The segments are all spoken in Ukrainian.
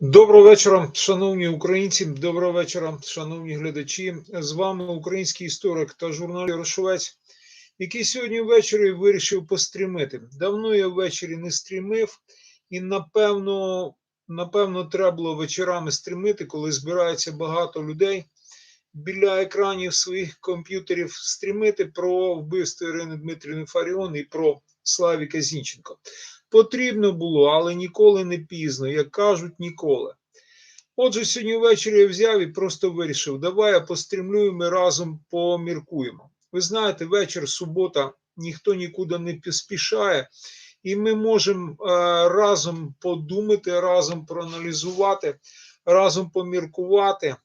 Доброго вечора, шановні українці. Доброго вечора, шановні глядачі. З вами український історик та журналіст Рошовець, який сьогодні ввечері вирішив пострімити. Давно я ввечері не стрімив, і напевно, напевно, треба було вечорами стрімити, коли збирається багато людей біля екранів своїх комп'ютерів стрімити про вбивство Ірини Дмитрівни Фаріон і про Славіка Зінченко. Потрібно було, але ніколи не пізно, як кажуть, ніколи. Отже, сьогодні ввечері я взяв і просто вирішив, давай я пострімлю, і ми разом поміркуємо. Ви знаєте, вечір, субота, ніхто нікуди не поспішає, і ми можемо е, разом подумати, разом проаналізувати, разом поміркувати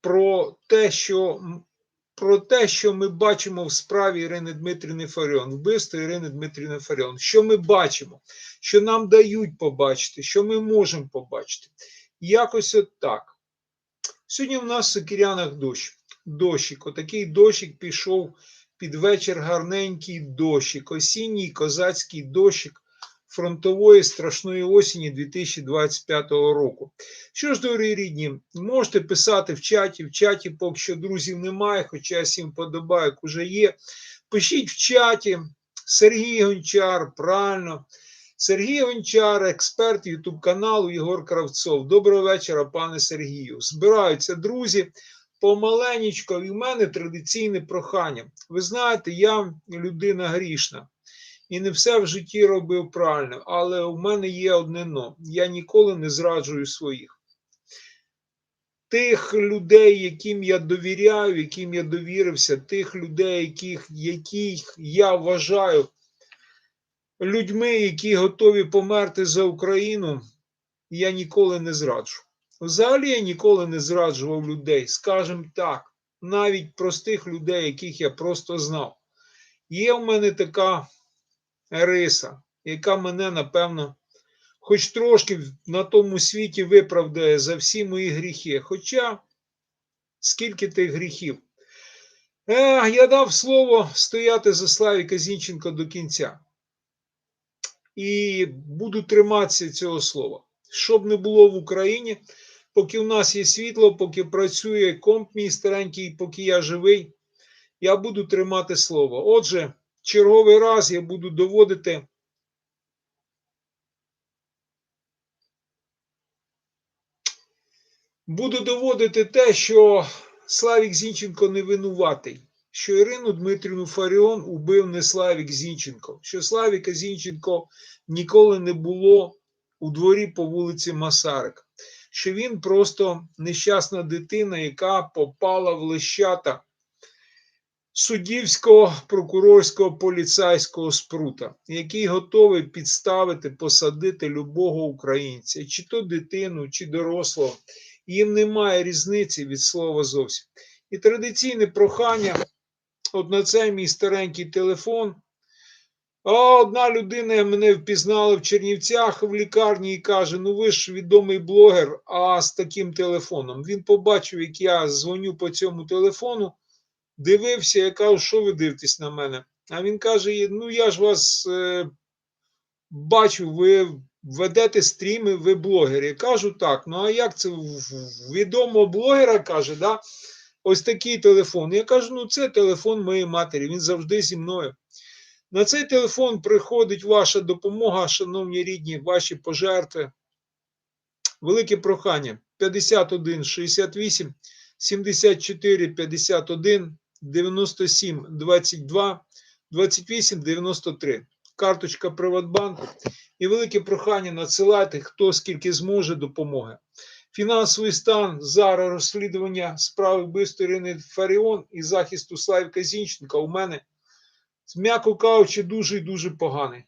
про те, що про те, що ми бачимо в справі Ірини Дмитрівни Фаріон, вбивство Ірини Дмитрівни Фаріон. Що ми бачимо, що нам дають побачити, що ми можемо побачити. Якось от так. Сьогодні в нас в Сокирянах дощ. Дощик. Отакий дощик пішов під вечір гарненький дощик, осінній козацький дощик фронтової страшної осені 2025 року. Що ж, дорогі рідні, можете писати в чаті, в чаті, поки що друзів немає, хоча всім подобайок уже є. Пишіть в чаті Сергій Гончар, правильно. Сергій Гончар, експерт Ютуб каналу Єгор Кравцов. Доброго вечора, пане Сергію. Збираються друзі. Помаленечко, і в мене традиційне прохання. Ви знаєте, я людина грішна і не все в житті робив правильно, але у мене є одне но. Я ніколи не зраджую своїх. Тих людей, яким я довіряю, яким я довірився, тих людей, яких, яких я вважаю людьми, які готові померти за Україну, я ніколи не зраджу. Взагалі я ніколи не зраджував людей, скажімо так, навіть простих людей, яких я просто знав. Є в мене така риса, яка мене, напевно, хоч трошки на тому світі виправдає за всі мої гріхи. Хоча скільки тих гріхів. Е, я дав слово стояти за Славіка Зінченко до кінця. І буду триматися цього слова. Щоб не було в Україні, поки в нас є світло, поки працює комп мій старенький, поки я живий, я буду тримати слово. Отже черговий раз я буду доводити. Буду доводити те, що Славік Зінченко не винуватий, що Ірину Дмитрівну Фаріон убив не Славік Зінченко, що Славіка Зінченко ніколи не було у дворі по вулиці Масарика, що він просто нещасна дитина, яка попала в лещата суддівського, прокурорського, поліцейського спрута, який готовий підставити, посадити любого українця, чи то дитину, чи дорослого. Їм немає різниці від слова зовсім. І традиційне прохання, от на цей мій старенький телефон. А одна людина мене впізнала в Чернівцях в лікарні і каже: Ну ви ж відомий блогер, а з таким телефоном. Він побачив, як я дзвоню по цьому телефону дивився, я кажу, що ви дивитесь на мене? А він каже: Ну, я ж вас е, бачу, ви ведете стріми, ви блогер. Я кажу так. Ну, а як це відомого блогера каже, да? ось такий телефон. Я кажу, ну це телефон моєї матері, він завжди зі мною. На цей телефон приходить ваша допомога, шановні рідні, ваші пожертви. Велике прохання 51 68 74 51 97 22 28 93. Карточка Приватбанку. І велике прохання надсилати, хто скільки зможе допомоги. Фінансовий стан зараз розслідування справи вбивства Ірини Фаріон і захисту Славіка Зінченка у мене, м'яко кажучи, дуже і дуже поганий.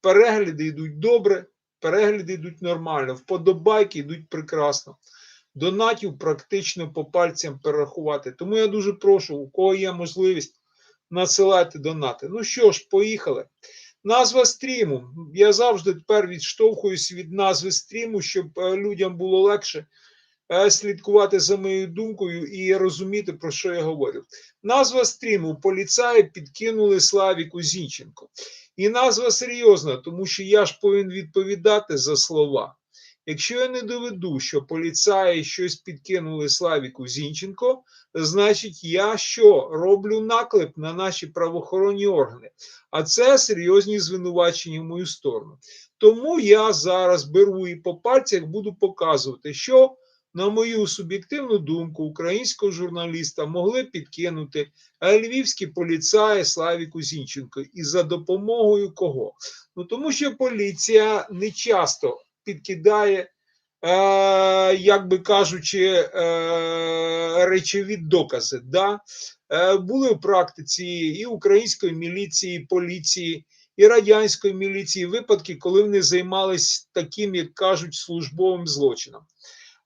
Перегляди йдуть добре, перегляди йдуть нормально, вподобайки йдуть прекрасно донатів практично по пальцям перерахувати. Тому я дуже прошу, у кого є можливість надсилати донати. Ну що ж, поїхали. Назва стріму. Я завжди тепер відштовхуюсь від назви стріму, щоб е, людям було легше е, слідкувати за моєю думкою і розуміти, про що я говорю. Назва стріму поліцаї підкинули Славіку Зінченко. І назва серйозна, тому що я ж повинен відповідати за слова. Якщо я не доведу, що поліцаї щось підкинули Славіку Зінченко, значить я що роблю наклеп на наші правоохоронні органи. А це серйозні звинувачення в мою сторону. Тому я зараз беру і по пальцях буду показувати, що, на мою суб'єктивну думку, українського журналіста могли підкинути львівські поліцаї Славіку Зінченко. І за допомогою кого? Ну тому що поліція не часто підкидає, е, як би кажучи, е, речові докази. Да? Е, були в практиці і української міліції, і поліції, і радянської міліції випадки, коли вони займалися таким, як кажуть, службовим злочином.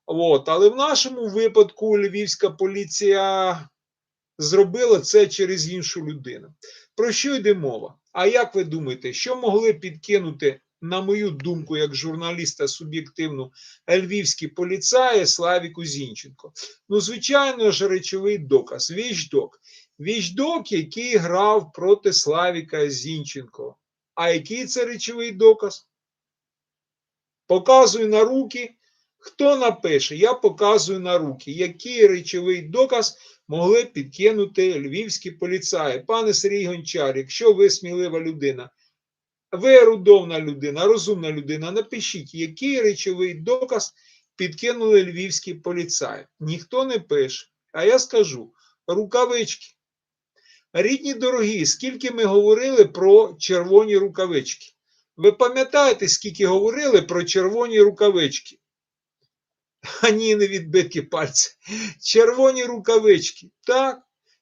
От. Але в нашому випадку львівська поліція зробила це через іншу людину. Про що йде мова? А як ви думаєте, що могли підкинути, на мою думку, як журналіста суб'єктивну, львівські поліцаї Славіку Зінченко? Ну, звичайно ж, речовий доказ. Вічдок. Вічдок, який грав проти Славіка Зінченко. А який це речовий доказ? Показую на руки. Хто напише? Я показую на руки, який речовий доказ могли підкинути львівські поліцаї. Пане Сергій Гончар, якщо ви смілива людина, ви ерудовна людина, розумна людина, напишіть, який речовий доказ підкинули львівські поліцаї. Ніхто не пише. А я скажу: рукавички. Рідні дорогі, скільки ми говорили про червоні рукавички. Ви пам'ятаєте, скільки говорили про червоні рукавички? А ні, не відбитки пальці. Червоні рукавички. Так,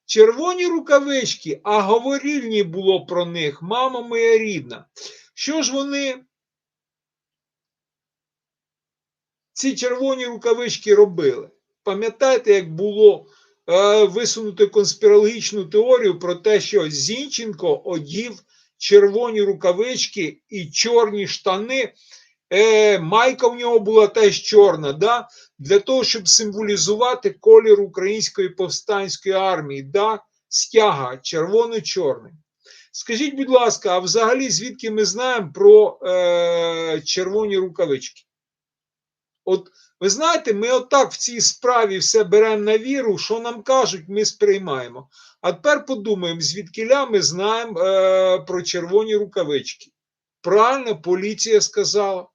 червоні рукавички, а говорільні було про них, мама моя рідна. Що ж вони, ці червоні рукавички робили? Пам'ятаєте, як було е, висунути конспірологічну теорію про те, що Зінченко одів червоні рукавички і чорні штани е, майка в нього була теж чорна, да? для того, щоб символізувати колір української повстанської армії, да? стяга червоно-чорний. Скажіть, будь ласка, а взагалі звідки ми знаємо про е, червоні рукавички? От ви знаєте, ми отак в цій справі все беремо на віру, що нам кажуть, ми сприймаємо. А тепер подумаємо, звідкиля ми знаємо е, про червоні рукавички. Правильно, поліція сказала.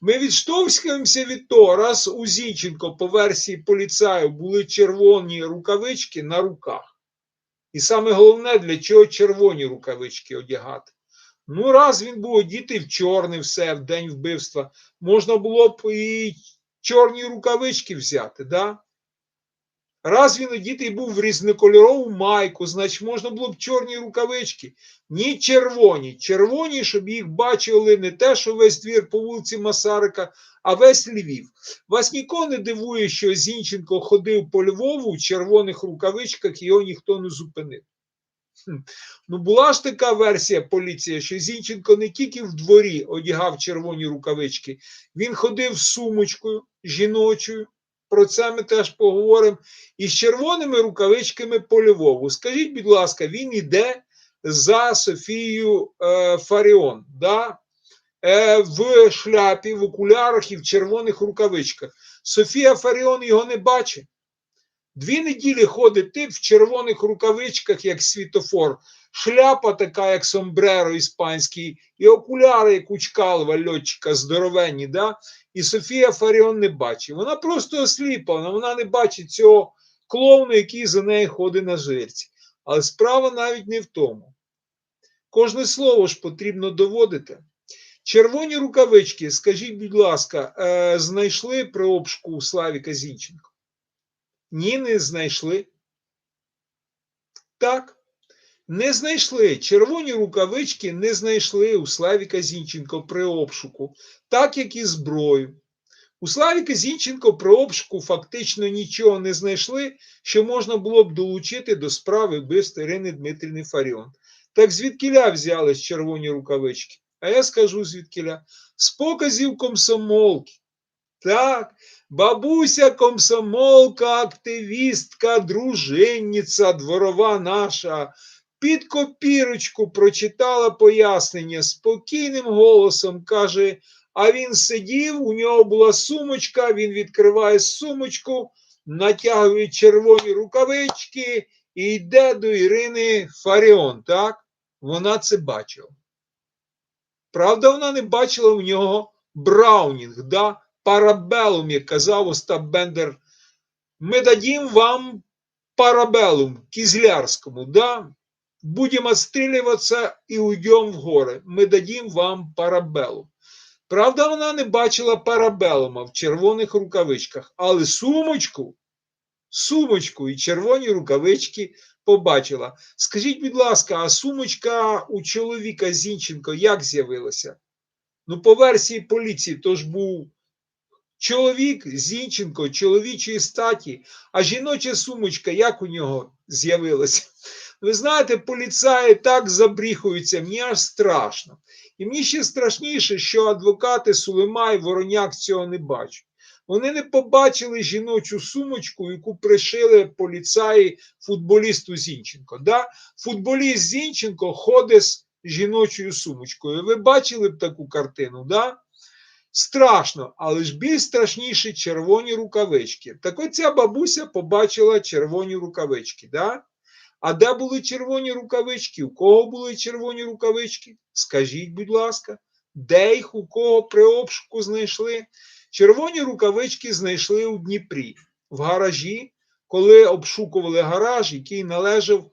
Ми відштовхуємося від того, раз у Зінченко по версії поліцаю були червоні рукавички на руках. І саме головне, для чого червоні рукавички одягати. Ну, раз він був одітий в чорний все в день вбивства, можна було б і чорні рукавички взяти, да? Раз він одітий був в різнокольорову майку, значить можна було б чорні рукавички. Ні червоні. Червоні, щоб їх бачили не те, що весь двір по вулиці Масарика, а весь Львів. Вас нікого не дивує, що Зінченко ходив по Львову в червоних рукавичках його ніхто не зупинив. Хм. Ну, була ж така версія поліції, що Зінченко не тільки в дворі одягав червоні рукавички, він ходив з сумочкою жіночою. Про це ми теж поговоримо. І з червоними рукавичками по Львову. Скажіть, будь ласка, він іде за Софією е, Фаріон, да? е, в шляпі, в окулярах і в червоних рукавичках. Софія Фаріон його не бачить. Дві неділі ходить тип в червоних рукавичках, як світофор, шляпа така, як сомбреро іспанський, і окуляри, як у Чкалова, льотчика, здоровенні. Да? І Софія Фаріон не бачить. Вона просто осліплена, вона не бачить цього клоуна, який за нею ходить на жирці. Але справа навіть не в тому. Кожне слово ж потрібно доводити. Червоні рукавички, скажіть, будь ласка, е, знайшли при обшуку Славіка Зінченко? Ні, не знайшли. Так, не знайшли. Червоні рукавички не знайшли у Славіка Зінченко при обшуку, так як і зброю. У Славіка Зінченко при обшуку фактично нічого не знайшли, що можна було б долучити до справи вбивства Ірини Дмитрівни Фаріон. Так звідкіля взялись червоні рукавички? А я скажу звідкіля. З показів комсомолки. Так, бабуся, комсомолка, активістка, дружинниця, дворова наша. Під копірочку прочитала пояснення спокійним голосом каже: а він сидів, у нього була сумочка, він відкриває сумочку, натягує червоні рукавички і йде до Ірини Фаріон. Так? Вона це бачила. Правда, вона не бачила у нього Браунінг, да? парабелум, як казав Остап Бендер. Ми дадім вам парабелум Кізлярському, да? Будемо отстрілюватися і уйдемо в гори. Ми дадім вам парабелум. Правда, вона не бачила парабелума в червоних рукавичках, але сумочку, сумочку і червоні рукавички побачила. Скажіть, будь ласка, а сумочка у чоловіка Зінченко як з'явилася? Ну, по версії поліції, то ж був чоловік Зінченко, чоловічої статі, а жіноча сумочка як у нього з'явилася? Ви знаєте, поліцаї так забріхуються, мені аж страшно. І мені ще страшніше, що адвокати Сулейма і Вороняк цього не бачать. Вони не побачили жіночу сумочку, яку пришили поліцаї футболісту Зінченко. Да? Футболіст Зінченко ходить з жіночою сумочкою. Ви бачили б таку картину? Да? Страшно, але ж більш страшніше червоні рукавички. Так от ця бабуся побачила червоні рукавички. Да? А де були червоні рукавички? У кого були червоні рукавички? Скажіть, будь ласка, де їх у кого при обшуку знайшли? Червоні рукавички знайшли у Дніпрі в гаражі, коли обшукували гараж, який належав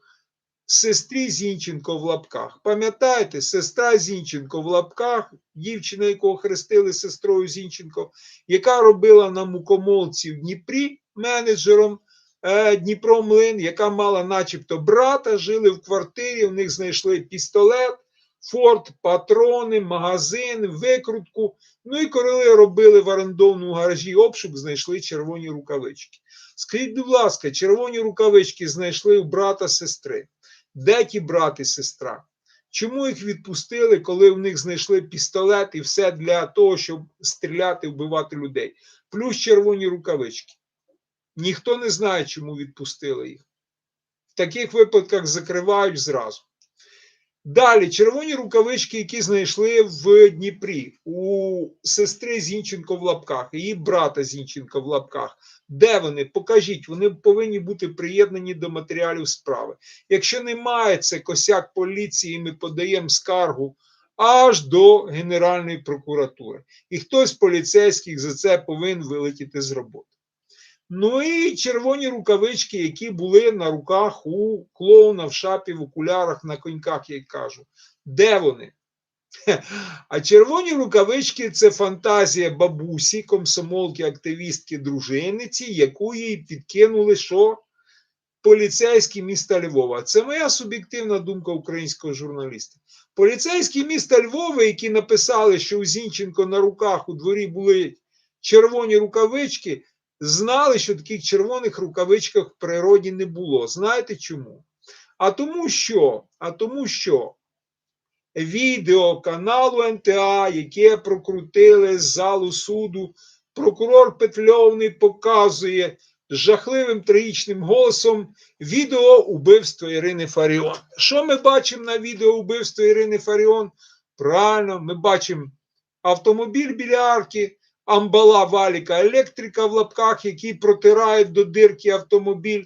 сестрі Зінченко в лапках. Пам'ятаєте, сестра Зінченко в лапках, дівчина, якого хрестили сестрою Зінченко, яка робила на мукомолці в Дніпрі менеджером Дніпромлин, яка мала начебто брата, жили в квартирі, в них знайшли пістолет, форт, патрони, магазин, викрутку. Ну і коли робили в орендовному гаражі обшук, знайшли червоні рукавички. Скажіть, будь ласка, червоні рукавички знайшли у брата сестри. Де ті брат і сестра? Чому їх відпустили, коли в них знайшли пістолет і все для того, щоб стріляти, вбивати людей? Плюс червоні рукавички. Ніхто не знає, чому відпустили їх. В таких випадках закривають зразу. Далі червоні рукавички, які знайшли в Дніпрі у сестри Зінченко в лапках, її брата Зінченко в лапках. Де вони? Покажіть, вони повинні бути приєднані до матеріалів справи. Якщо немає це косяк поліції, ми подаємо скаргу аж до Генеральної прокуратури. І хтось з поліцейських за це повинен вилетіти з роботи. Ну і червоні рукавички, які були на руках у клоуна в шапі, в окулярах, на коньках, як кажу. Де вони? А червоні рукавички це фантазія бабусі, комсомолки, активістки, дружинниці, яку їй підкинули, що поліцейські міста Львова. Це моя суб'єктивна думка українського журналіста. Поліцейські міста Львова, які написали, що у Зінченко на руках у дворі були червоні рукавички, знали, що таких червоних рукавичках в природі не було. Знаєте чому? А тому що, а тому що відео каналу НТА, яке прокрутили з залу суду, прокурор Петльовний показує жахливим трагічним голосом відео убивства Ірини Фаріон. Що ми бачимо на відео убивства Ірини Фаріон? Правильно, ми бачимо автомобіль біля арки, амбала валіка, електрика в лапках, які протирають до дирки автомобіль,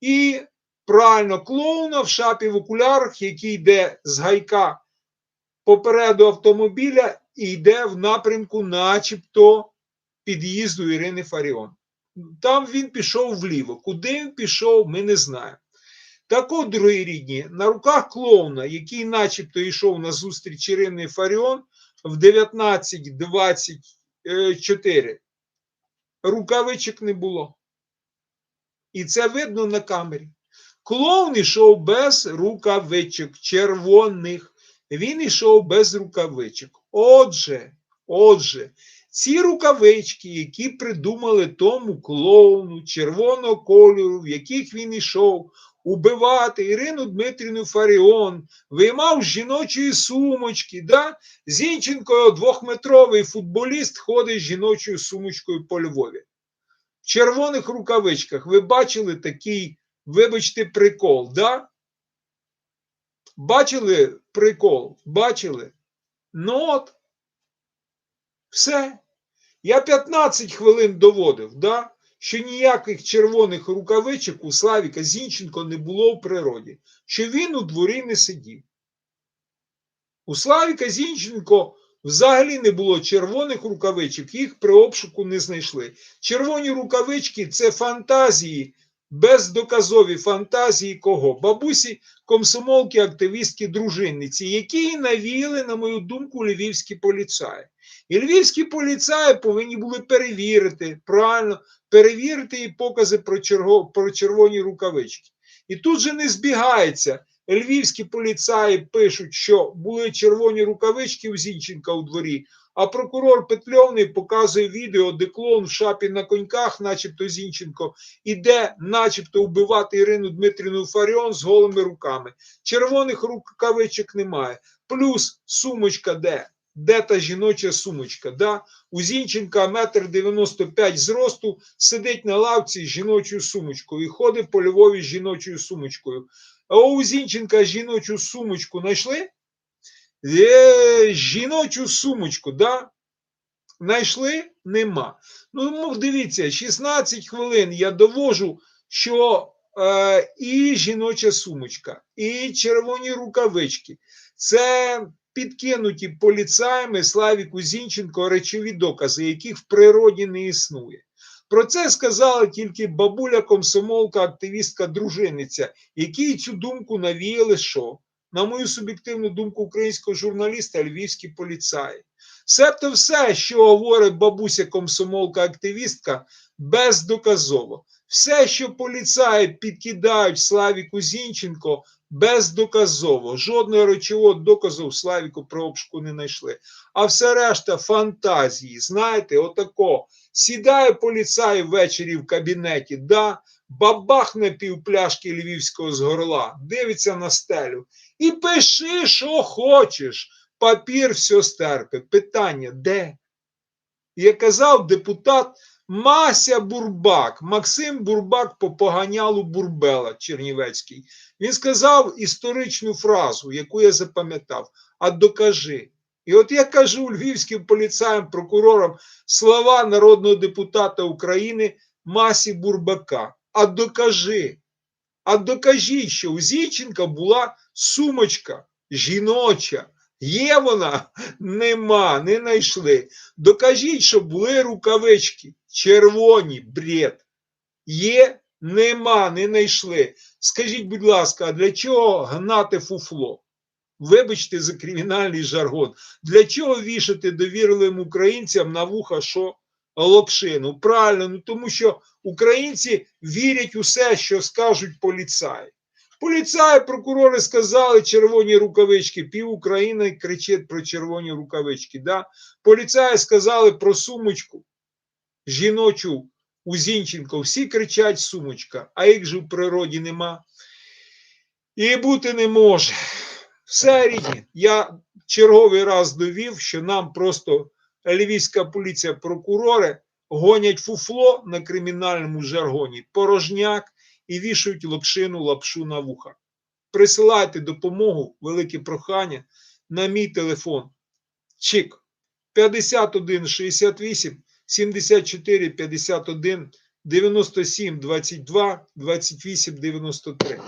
і правильно клоуна в шапі в окулярах, який йде з гайка попереду автомобіля і йде в напрямку, начебто, під'їзду Ірини Фаріон. Там він пішов вліво. Куди він пішов, ми не знаємо. Так от, дорогі рідні, на руках клоуна, який начебто йшов на зустріч Ірини Фаріон в 19.24, рукавичок не було. І це видно на камері. Клоун йшов без рукавичок червоних. Він йшов без рукавичок. Отже, отже, ці рукавички, які придумали тому клоуну червоного кольору, в яких він йшов убивати Ірину Дмитрівну Фаріон, виймав з жіночої сумочки. Да? Зінченко, двохметровий футболіст, ходить з жіночою сумочкою по Львові. В червоних рукавичках ви бачили такий, вибачте, прикол, да? Бачили прикол? Бачили? Ну от, все. Я 15 хвилин доводив, да? Що ніяких червоних рукавичок у Славіка Зінченко не було в природі, що він у дворі не сидів. У Славіка Зінченко взагалі не було червоних рукавичок, їх при обшуку не знайшли. Червоні рукавички це фантазії, бездоказові фантазії кого? Бабусі, комсомолки, активістки, дружинниці, які навіяли, на мою думку, львівські поліцаї. І львівські поліцаї повинні були перевірити, правильно, перевірити і покази про, черго, про червоні рукавички. І тут же не збігається. Львівські поліцаї пишуть, що були червоні рукавички у Зінченка у дворі, а прокурор Петльовний показує відео, де клоун в шапі на коньках, начебто Зінченко, іде, начебто, вбивати Ірину Дмитрівну Фаріон з голими руками. Червоних рукавичок немає. Плюс сумочка де? Де та жіноча сумочка? Да? У Зінченка метр 95 зросту сидить на лавці з жіночою сумочкою і ходить по Львові з жіночою сумочкою. А у Зінченка жіночу сумочку знайшли? Е, жіночу сумочку, да? Знайшли? Нема. Ну, дивіться, 16 хвилин я довожу, що е, і жіноча сумочка, і червоні рукавички. Це підкинуті поліцаями Славіку Зінченко речові докази, яких в природі не існує. Про це сказала тільки бабуля комсомолка, активістка, дружинниця, якій цю думку навіяли що? На мою суб'єктивну думку українського журналіста, львівські поліцаї. Себто все, що говорить бабуся комсомолка, активістка, бездоказово. Все, що поліцаї підкидають Славіку Зінченко, бездоказово. Жодного речового доказу в Славіку про обшуку не знайшли. А все решта фантазії. Знаєте, отако. Сідає поліцай ввечері в кабінеті, да, бабахне півпляшки львівського з горла, дивиться на стелю. І пиши, що хочеш. Папір все стерпе. Питання де? Як казав депутат Мася Бурбак, Максим Бурбак по поганялу Бурбела Чернівецький. Він сказав історичну фразу, яку я запам'ятав: а докажи. І от я кажу львівським поліцаям, прокурорам слова народного депутата України Масі Бурбака. А докажи. А докажіть, що у Зінченка була сумочка жіноча. Є вона? Нема, не знайшли. Докажіть, що були рукавички. Червоні, бред. Є, нема, не знайшли. Скажіть, будь ласка, а для чого гнати фуфло? Вибачте за кримінальний жаргон. Для чого вішати довірливим українцям на вуха, що локшину? Правильно, ну тому що українці вірять у все, що скажуть поліцаї. Поліцаї, прокурори сказали червоні рукавички, пів України кричить про червоні рукавички. Да? Поліцаї сказали про сумочку жіночу у Зінченко. Всі кричать сумочка, а їх же в природі нема. І бути не може. Все рідні. Я черговий раз довів, що нам просто львівська поліція, прокурори гонять фуфло на кримінальному жаргоні, порожняк і вішають лапшину лапшу на вуха. Присилайте допомогу, велике прохання на мій телефон. Чик 51 68 74 51 97 22 28 93.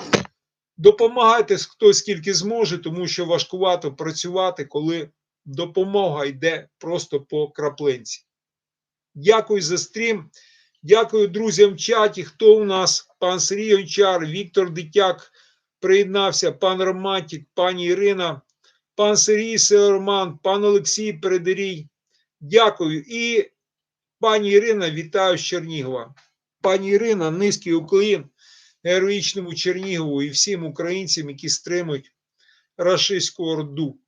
Допомагайте хто скільки зможе, тому що важкувато працювати, коли допомога йде просто по краплинці. Дякую за стрім. Дякую друзям в чаті. Хто у нас? Пан Сергій Гончар, Віктор Дитяк приєднався, пан Романтик, пані Ірина, пан Сергій Селерман, пан Олексій Передерій. Дякую. І пані Ірина, вітаю з Чернігова. Пані Ірина, низький уклін героїчному Чернігову і всім українцям, які стримують рашистську орду.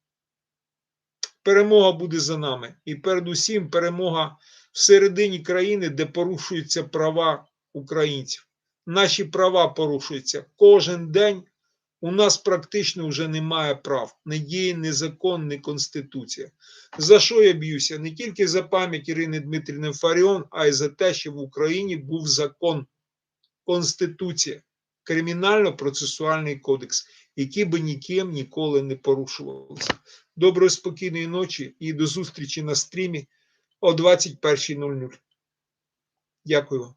Перемога буде за нами. І передусім перемога всередині країни, де порушуються права українців. наші права порушуються кожен день. У нас практично вже немає прав, не діє ні закон, ні конституція. За що я б'юся? Не тільки за пам'ять Ірини Дмитрівни Фаріон, а й за те, що в Україні був закон, конституція, кримінально-процесуальний кодекс, який би ніким ніколи не порушувався. Доброї спокійної ночі і до зустрічі на стрімі о 21.00. Дякую вам.